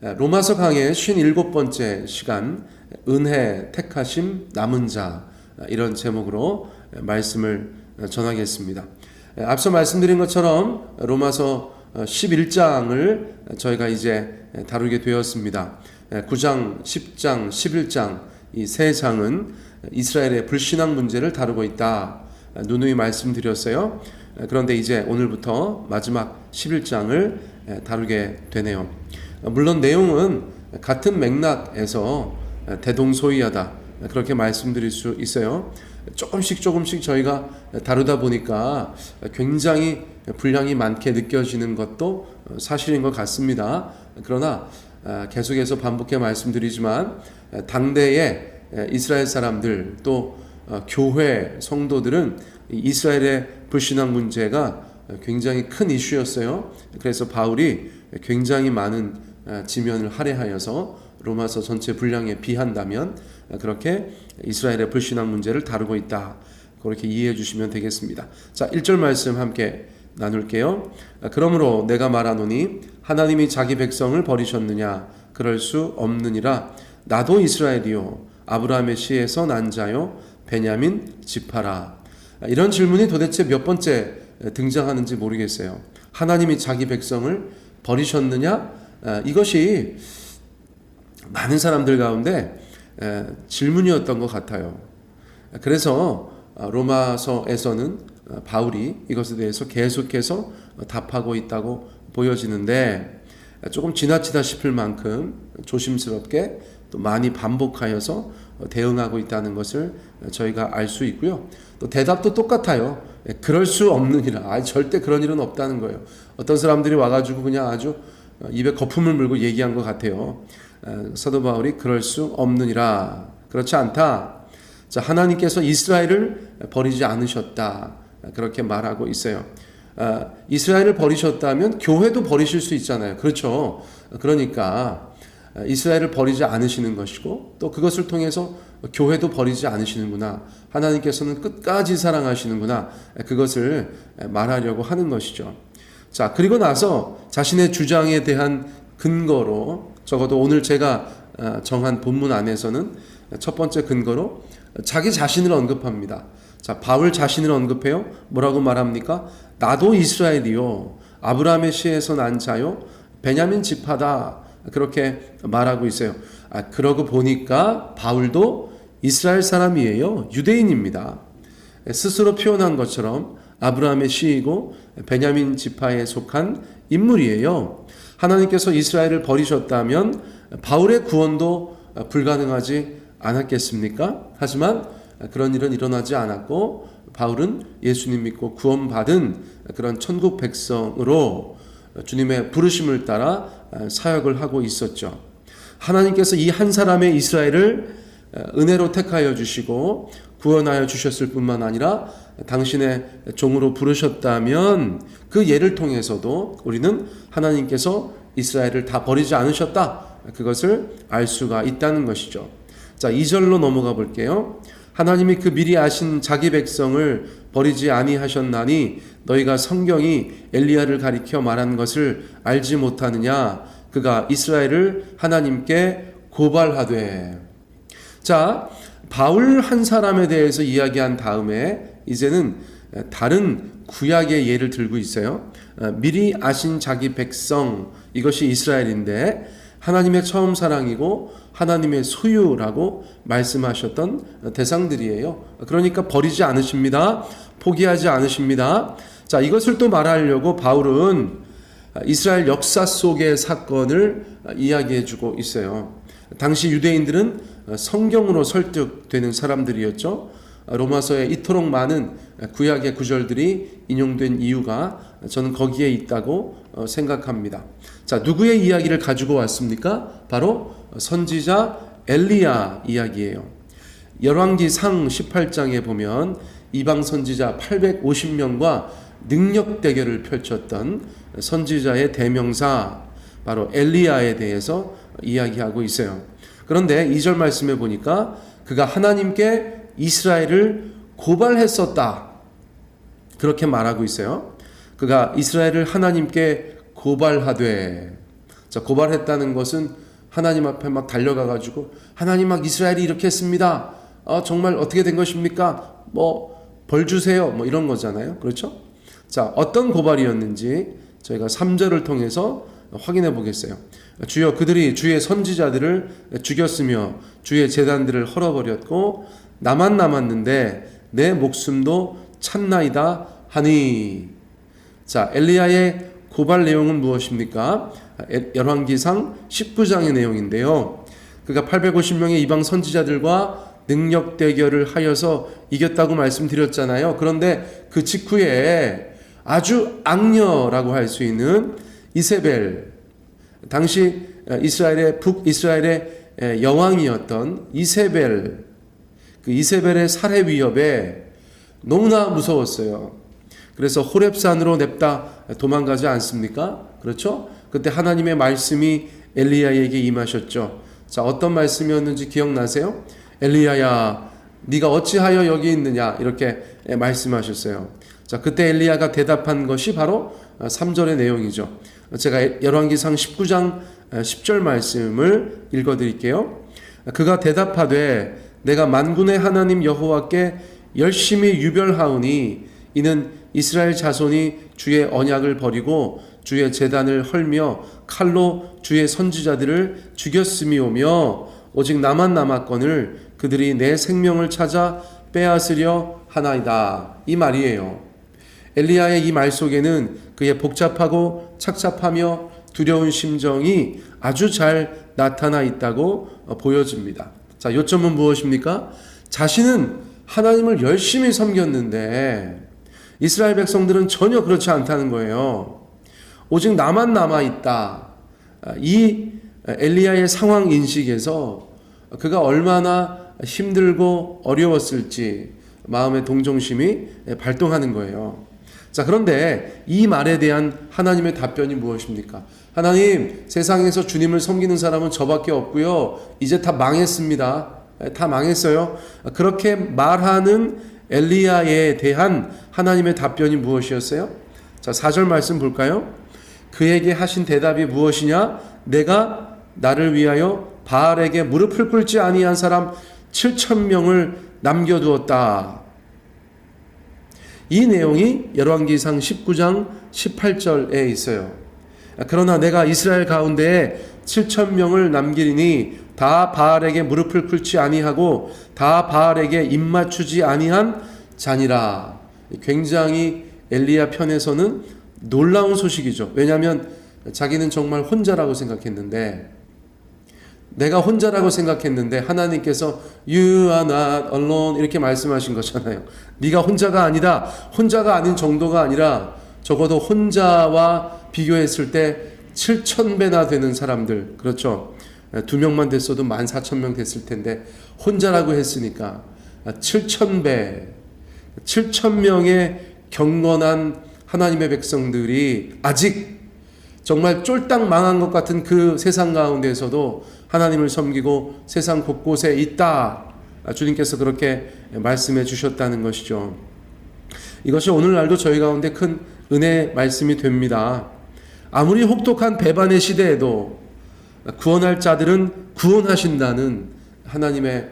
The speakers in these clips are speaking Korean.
로마서 강의 57번째 시간 은혜 택하심 남은 자 이런 제목으로 말씀을 전하겠습니다. 앞서 말씀드린 것처럼 로마서 11장을 저희가 이제 다루게 되었습니다. 9장, 10장, 11장 이 세 장은 이스라엘의 불신앙 문제를 다루고 있다. 누누이 말씀드렸어요. 그런데 이제 오늘부터 마지막 11장을 다루게 되네요. 물론 내용은 같은 맥락에서 대동소이하다. 그렇게 말씀드릴 수 있어요. 조금씩 조금씩 저희가 다루다 보니까 굉장히 분량이 많게 느껴지는 것도 사실인 것 같습니다. 그러나 계속해서 반복해 말씀드리지만 당대의 이스라엘 사람들 또 교회 성도들은 이스라엘의 불신앙 문제가 굉장히 큰 이슈였어요. 그래서 바울이 굉장히 많은 지면을 할애하여서 로마서 전체 분량에 비한다면 그렇게 이스라엘의 불신앙 문제를 다루고 있다. 그렇게 이해해 주시면 되겠습니다. 자, 1절 말씀 함께 나눌게요. 그러므로 내가 말하노니 하나님이 자기 백성을 버리셨느냐 그럴 수 없느니라 나도 이스라엘이요 아브라함의 씨에서 난 자요 베냐민 지파라 이런 질문이 도대체 몇 번째 등장하는지 모르겠어요. 하나님이 자기 백성을 버리셨느냐 이것이 많은 사람들 가운데 질문이었던 것 같아요. 그래서 로마서에서는 바울이 이것에 대해서 계속해서 답하고 있다고 보여지는데 조금 지나치다 싶을 만큼 조심스럽게 또 많이 반복하여서 대응하고 있다는 것을 저희가 알 수 있고요. 또 대답도 똑같아요. 그럴 수 없느니라. 아, 절대 그런 일은 없다는 거예요. 어떤 사람들이 와가지고 그냥 아주 입에 거품을 물고 얘기한 것 같아요. 사도 바울이 그럴 수 없느니라. 그렇지 않다. 자, 하나님께서 이스라엘을 버리지 않으셨다. 그렇게 말하고 있어요. 이스라엘을 버리셨다면 교회도 버리실 수 있잖아요. 그렇죠. 그러니까 이스라엘을 버리지 않으시는 것이고 또 그것을 통해서 교회도 버리지 않으시는구나. 하나님께서는 끝까지 사랑하시는구나. 그것을 말하려고 하는 것이죠. 자, 그리고 나서 자신의 주장에 대한 근거로 적어도 오늘 제가 정한 본문 안에서는 첫 번째 근거로 자기 자신을 언급합니다. 자, 바울 자신을 언급해요. 뭐라고 말합니까? 나도 이스라엘이요. 아브라함의 씨에서 난 자요. 베냐민 지파다. 그렇게 말하고 있어요. 아, 그러고 보니까 바울도 이스라엘 사람이에요. 유대인입니다. 스스로 표현한 것처럼 아브라함의 씨이고 베냐민 지파에 속한 인물이에요. 하나님께서 이스라엘을 버리셨다면 바울의 구원도 불가능하지 않았겠습니까? 하지만 그런 일은 일어나지 않았고 바울은 예수님 믿고 구원받은 그런 천국 백성으로 주님의 부르심을 따라 사역을 하고 있었죠. 하나님께서 이 한 사람의 이스라엘을 은혜로 택하여 주시고 구원하여 주셨을 뿐만 아니라 당신의 종으로 부르셨다면 그 예를 통해서도 우리는 하나님께서 이스라엘을 다 버리지 않으셨다. 그것을 알 수가 있다는 것이죠. 자, 2절로 넘어가 볼게요. 하나님이 그 미리 아신 자기 백성을 버리지 아니하셨나니 너희가 성경이 엘리야를 가리켜 말한 것을 알지 못하느냐 그가 이스라엘을 하나님께 고발하되 자 바울 한 사람에 대해서 이야기한 다음에 이제는 다른 구약의 예를 들고 있어요. 미리 아신 자기 백성 이것이 이스라엘인데 하나님의 처음 사랑이고 하나님의 소유라고 말씀하셨던 대상들이에요. 그러니까 버리지 않으십니다. 포기하지 않으십니다. 자, 이것을 또 말하려고 바울은 이스라엘 역사 속의 사건을 이야기해 주고 있어요. 당시 유대인들은 성경으로 설득되는 사람들이었죠. 로마서에 이토록 많은 구약의 구절들이 인용된 이유가 저는 거기에 있다고 생각합니다. 자, 누구의 이야기를 가지고 왔습니까? 바로 선지자 엘리야 이야기예요. 열왕기 상 18장에 보면 이방 선지자 850명과 능력 대결을 펼쳤던 선지자의 대명사 바로 엘리야에 대해서 이야기하고 있어요. 그런데 2절 말씀에 보니까 그가 하나님께 이스라엘을 고발했었다. 그렇게 말하고 있어요. 그가 이스라엘을 하나님께 고발하되 자, 고발했다는 것은 하나님 앞에 막 달려가 가지고 하나님 막 이스라엘이 이렇게 했습니다. 아, 정말 어떻게 된 것입니까? 뭐 벌 주세요. 뭐 이런 거잖아요. 그렇죠? 자, 어떤 고발이었는지 저희가 3절을 통해서 확인해 보겠어요. 주여 그들이 주의 선지자들을 죽였으며 주의 재단들을 헐어버렸고 나만 남았는데 내 목숨도 참나이다 하니 자 엘리야의 고발 내용은 무엇입니까? 열왕기상 19장의 내용인데요. 그가 850명의 이방 선지자들과 능력 대결을 하여서 이겼다고 말씀드렸잖아요. 그런데 그 직후에 아주 악녀라고 할 수 있는 이세벨 당시 이스라엘의 북 이스라엘의 여왕이었던 이세벨 그 이세벨의 살해 위협에 너무나 무서웠어요. 그래서 호렙산으로 냅다 도망가지 않습니까? 그렇죠? 그때 하나님의 말씀이 엘리야에게 임하셨죠. 자, 어떤 말씀이었는지 기억나세요? 엘리야야, 네가 어찌하여 여기 있느냐 이렇게 말씀하셨어요. 자, 그때 엘리야가 대답한 것이 바로 3절의 내용이죠. 제가 열왕기상 19장 10절 말씀을 읽어 드릴게요. 그가 대답하되 내가 만군의 하나님 여호와께 열심히 유별하오니 이는 이스라엘 자손이 주의 언약을 버리고 주의 재단을 헐며 칼로 주의 선지자들을 죽였음이오며 오직 나만 남았거늘 그들이 내 생명을 찾아 빼앗으려 하나이다 이 말이에요. 엘리야의 이 말 속에는 그의 복잡하고 착잡하며 두려운 심정이 아주 잘 나타나 있다고 보여집니다. 자, 요점은 무엇입니까? 자신은 하나님을 열심히 섬겼는데 이스라엘 백성들은 전혀 그렇지 않다는 거예요. 오직 나만 남아 있다. 이 엘리야의 상황 인식에서 그가 얼마나 힘들고 어려웠을지 마음의 동정심이 발동하는 거예요. 자, 그런데 이 말에 대한 하나님의 답변이 무엇입니까? 하나님, 세상에서 주님을 섬기는 사람은 저밖에 없고요. 이제 다 망했습니다. 다 망했어요. 그렇게 말하는 엘리야에 대한 하나님의 답변이 무엇이었어요? 자, 4절 말씀 볼까요? 그에게 하신 대답이 무엇이냐? 내가 나를 위하여 바알에게 무릎을 꿇지 아니한 사람 7천 명을 남겨 두었다. 이 내용이 열왕기상 19장 18절에 있어요. 그러나 내가 이스라엘 가운데에 7천 명을 남기리니 다 바알에게 무릎을 꿇지 아니하고 다 바알에게 입 맞추지 아니한 자니라. 굉장히 엘리야 편에서는 놀라운 소식이죠. 왜냐하면 자기는 정말 혼자라고 생각했는데 내가 혼자라고 생각했는데 하나님께서 you are not alone 이렇게 말씀하신 거잖아요. 네가 혼자가 아니다. 혼자가 아닌 정도가 아니라 적어도 혼자와 비교했을 때 7천 배나 되는 사람들 그렇죠. 두 명만 됐어도 만 사천 명 됐을 텐데 혼자라고 했으니까 7천 배, 7천 명의 경건한 하나님의 백성들이 아직 정말 쫄딱 망한 것 같은 그 세상 가운데서도 하나님을 섬기고 세상 곳곳에 있다. 주님께서 그렇게 말씀해 주셨다는 것이죠. 이것이 오늘날도 저희 가운데 큰 은혜 말씀이 됩니다. 아무리 혹독한 배반의 시대에도 구원할 자들은 구원하신다는 하나님의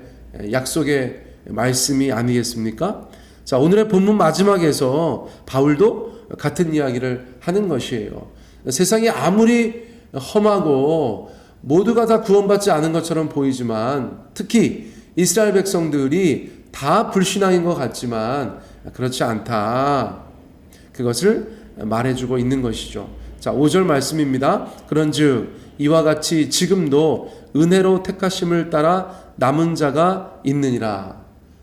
약속의 말씀이 아니겠습니까? 자, 오늘의 본문 마지막에서 바울도 같은 이야기를 하는 것이에요. 세상이 아무리 험하고 모두가 다 구원받지 않은 것처럼 보이지만 특히 이스라엘 백성들이 다 불신앙인 것 같지만 그렇지 않다. 그것을 말해주고 있는 것이죠. 자, 5절 말씀입니다. 그런 즉 이와 같이 지금도 은혜로 택하심을 따라 남은 자가 있느니라.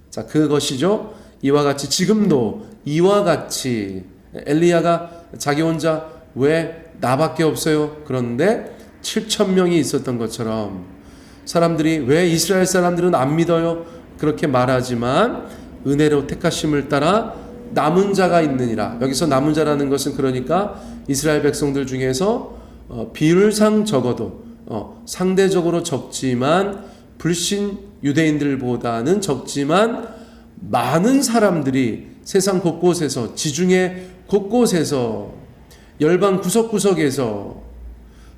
자, 그것이죠. 이와 같이 지금도 이와 같이 엘리야가 자기 혼자 왜 나밖에 없어요? 그런데 7천 명이 있었던 것처럼 사람들이 왜 이스라엘 사람들은 안 믿어요? 그렇게 말하지만 은혜로 택하심을 따라 남은 자가 있느니라. 여기서 남은 자라는 것은 그러니까 이스라엘 백성들 중에서 어, 비율상 적어도 어, 상대적으로 적지만 불신 유대인들보다는 적지만 많은 사람들이 세상 곳곳에서 지중해 곳곳에서 열방 구석구석에서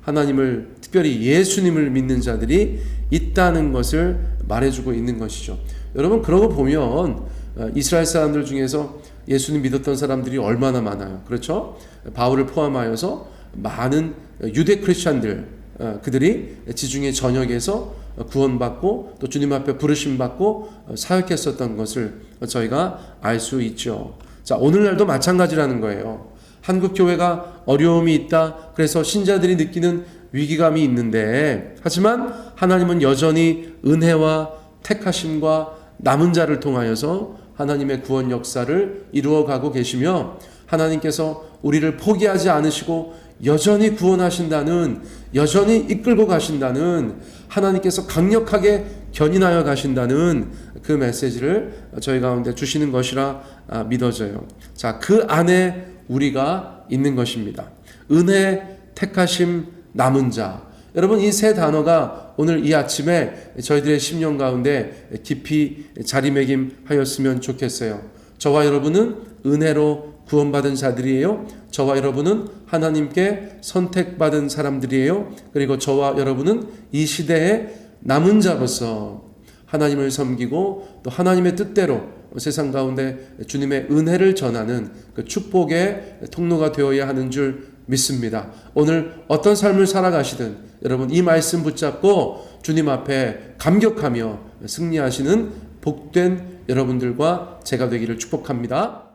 하나님을 특별히 예수님을 믿는 자들이 있다는 것을 말해주고 있는 것이죠. 여러분 그러고 보면 어, 이스라엘 사람들 중에서 예수님 믿었던 사람들이 얼마나 많아요. 그렇죠? 바울을 포함하여서 많은 유대 크리스천들 어, 그들이 지중해 전역에서 구원받고 또 주님 앞에 부르심 받고 어, 사역했었던 것을 저희가 알 수 있죠. 자 오늘날도 마찬가지라는 거예요. 한국 교회가 어려움이 있다. 그래서 신자들이 느끼는 위기감이 있는데 하지만 하나님은 여전히 은혜와 택하심과 남은 자를 통하여서 하나님의 구원 역사를 이루어 가고 계시며 하나님께서 우리를 포기하지 않으시고 여전히 구원하신다는 여전히 이끌고 가신다는 하나님께서 강력하게 견인하여 가신다는 그 메시지를 저희 가운데 주시는 것이라 아, 믿어져요. 자, 그 안에 우리가 있는 것입니다. 은혜, 택하심, 남은 자. 여러분 이 세 단어가 오늘 이 아침에 저희들의 심령 가운데 깊이 자리매김하였으면 좋겠어요. 저와 여러분은 은혜로 구원받은 자들이에요. 저와 여러분은 하나님께 선택받은 사람들이에요. 그리고 저와 여러분은 이 시대의 남은 자로서 하나님을 섬기고 또 하나님의 뜻대로 세상 가운데 주님의 은혜를 전하는 그 축복의 통로가 되어야 하는 줄 믿습니다. 오늘 어떤 삶을 살아가시든 여러분 이 말씀 붙잡고 주님 앞에 감격하며 승리하시는 복된 여러분들과 제가 되기를 축복합니다.